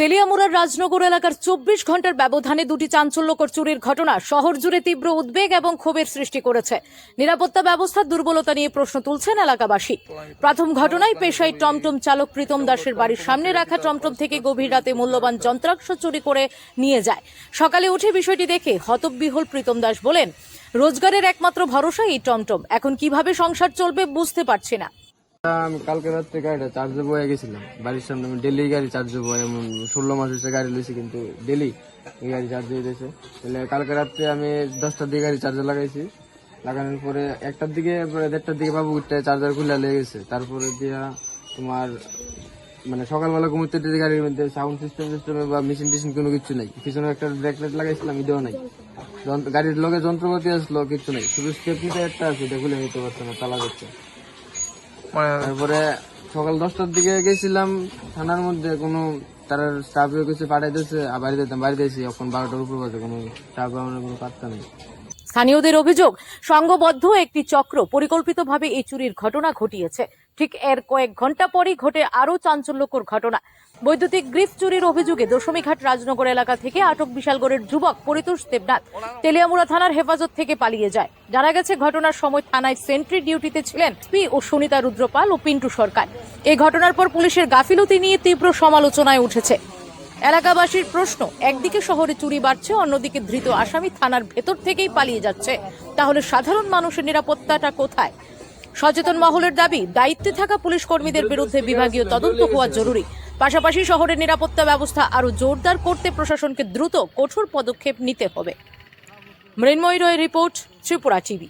তেলিয়ামুড়ার রাজনগর এলাকার চব্বিশ ঘণ্টার ব্যবধানে দুটি চাঞ্চল্যকর চুরির ঘটনা শহর জুড়ে তীব্র উদ্বেগ এবং ক্ষোভের সৃষ্টি করেছে। নিরাপত্তা ব্যবস্থার দুর্বলতা নিয়ে প্রশ্ন তুলছেন এলাকাবাসী। প্রথম ঘটনায় পেশায় টমটম চালক প্রীতম দাসের বাড়ির সামনে রাখা টমটম থেকে গভীর রাতে মূল্যবান যন্ত্রাংশ চুরি করে নিয়ে যায়। সকালে উঠে বিষয়টি দেখে হতবিহল প্রীতম দাস বলেন, রোজগারের একমাত্র ভরসা এই টমটম। এখন কীভাবে সংসার চলবে বুঝতে পারছি না। আমি কালকে রাত্রে গাড়িটা চার্জে বয়ে গেছিলাম। বাড়ির সামনে আমি ডেলি গাড়ি চার্জে বয়ে এমন ষোলো মাস হচ্ছে গাড়ি লইছি কিন্তু ডেলি এই গাড়ি চার্জে দিয়েছে তাহলে কালকে রাত্রে আমি দশটার দিকে গাড়ি চার্জে লাগাইছি। লাগানোর পরে একটার দিকে দেড়টার দিকে বাবু চার্জার খুলে লেগে গেছে। তারপরে দিয়া তোমার মানে সকালবেলা ঘুমোতে উঠে গাড়ির মধ্যে সাউন্ড সিস্টেম সিস্টেমে বা মেশিন টেশিন কোনো কিছু নাই। পিছনে একটা ব্রেকলেট লাগাইছিলাম, এটাও নাই। গাড়ির লগে যন্ত্রপাতি আসলো, কিছু নাই। শুধু স্টেপনিটা একটা আছে, এটা খুলে নিতে পারছে না তালা যাচ্ছে। তারপরে সকাল দশটার দিকে গেছিলাম থানার মধ্যে কোনো তার স্টাফ কিছু পাঠাইতেছে আর বাড়িতে যেতাম বাড়ি দিয়েছি এখন বারোটার উপর বাজে কোনো স্টাফ আমাদের কোনো পাত্তা নেই। স্থানীয়দের অভিযোগ সংঘবদ্ধ একটি চক্র পরিকল্পিতভাবে এই চুরির ঘটনা ঘটিয়েছে। ঠিক এর কয়েক ঘণ্টা পরই ঘটে আরও চাঞ্চল্যকর ঘটনা। বৈদ্যুতিক গ্রিফ চুরির অভিযোগে দশমীঘাট রাজনগর এলাকা থেকে আটক বিশালগড়ের যুবক পরিতোষ দেবনাথ তেলিয়ামুড়া থানার হেফাজত থেকে পালিয়ে যায়। জানা গেছে, ঘটনার সময় থানায় সেন্ট্রি ডিউটিতে ছিলেন পি ও সুনিতা রুদ্রপাল ও পিন্টু সরকার। এই ঘটনার পর পুলিশের গাফিলতি নিয়ে তীব্র সমালোচনায় উঠেছে। এলাকাবাসীর প্রশ্ন, একদিকে শহরে চুরি বাড়ছে, অন্যদিকে ধৃত আসামি থানার ভেতর থেকেই পালিয়ে যাচ্ছে। তাহলে সাধারণ মানুষের নিরাপত্তাটা কোথায়? সচেতন মহলের দাবি, দায়িত্বে থাকা পুলিশ কর্মীদের বিরুদ্ধে বিভাগীয় তদন্ত হওয়া জরুরি। পাশাপাশি শহরের নিরাপত্তা ব্যবস্থা আরও জোরদার করতে প্রশাসনকে দ্রুত কঠোর পদক্ষেপ নিতে হবে। Mrinmoy Roy report, Tripura TV.